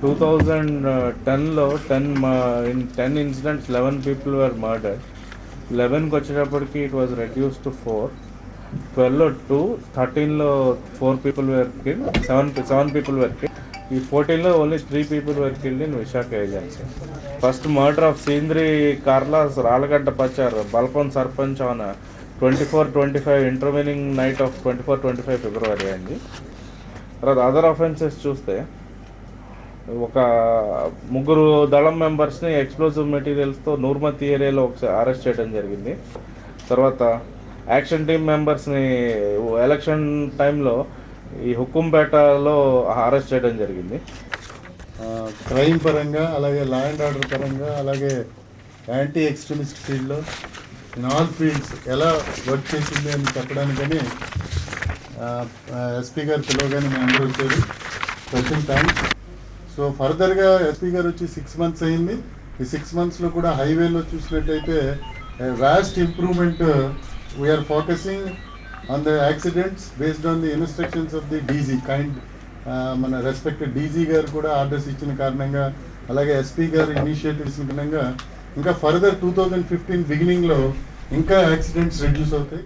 Two thousand టెన్లో ten in ten incidents eleven people were murder లెవెన్కి వచ్చేటప్పటికి it was reduce to four ట్వెల్వ్లో two థర్టీన్లో four people were kill seven seven people were kill ఈ ఫోర్టీన్లో only three people were killed in Visakha agency first murder of Sindri కార్లాస్ రాళ్ళగడ్డ పచార్ Balpam sarpanch on twenty four twenty five intervening night of twenty four twenty five February అయింది తర్వాత other offences చూస్తే ఒక ముగ్గురు దళం మెంబర్స్ని ఎక్స్ప్లోజివ్ మెటీరియల్స్తో నూర్మతి ఏరియాలో ఒకసారి అరెస్ట్ చేయడం జరిగింది. తర్వాత యాక్షన్ టీమ్ మెంబర్స్ని ఎలక్షన్ టైంలో ఈ హుకుంపేటలో అరెస్ట్ చేయడం జరిగింది. క్రైమ్ పరంగా అలాగే లా అండ్ ఆర్డర్ పరంగా అలాగే యాంటీ ఎక్స్ట్రీమిస్ట్ ఫీల్డ్లో ఇన్ ఆల్ ఫీల్డ్స్ ఎలా వర్క్ చేసింది అని చెప్పడానికని ఎస్పీ గారు పిలవగానే మేము అందరూ వచ్చారు. స్పెషల్ థ్యాంక్స్ సో ఫర్దర్గా ఎస్పీ గారు వచ్చి సిక్స్ మంత్స్ అయింది. ఈ సిక్స్ మంత్స్లో కూడా హైవేలో చూసినట్టయితే vast improvement we are focusing on the accidents based on the instructions of the DG kind మన రెస్పెక్టెడ్ డీజీ గారు కూడా ఆర్డర్స్ ఇచ్చిన కారణంగా అలాగే ఎస్పీ గారు ఇనిషియేటివ్స్ కారణంగా ఇంకా ఫర్దర్ టూ థౌజండ్ ఫిఫ్టీన్ బిగినింగ్లో ఇంకా యాక్సిడెంట్స్ రెడ్యూస్ అవుతాయి.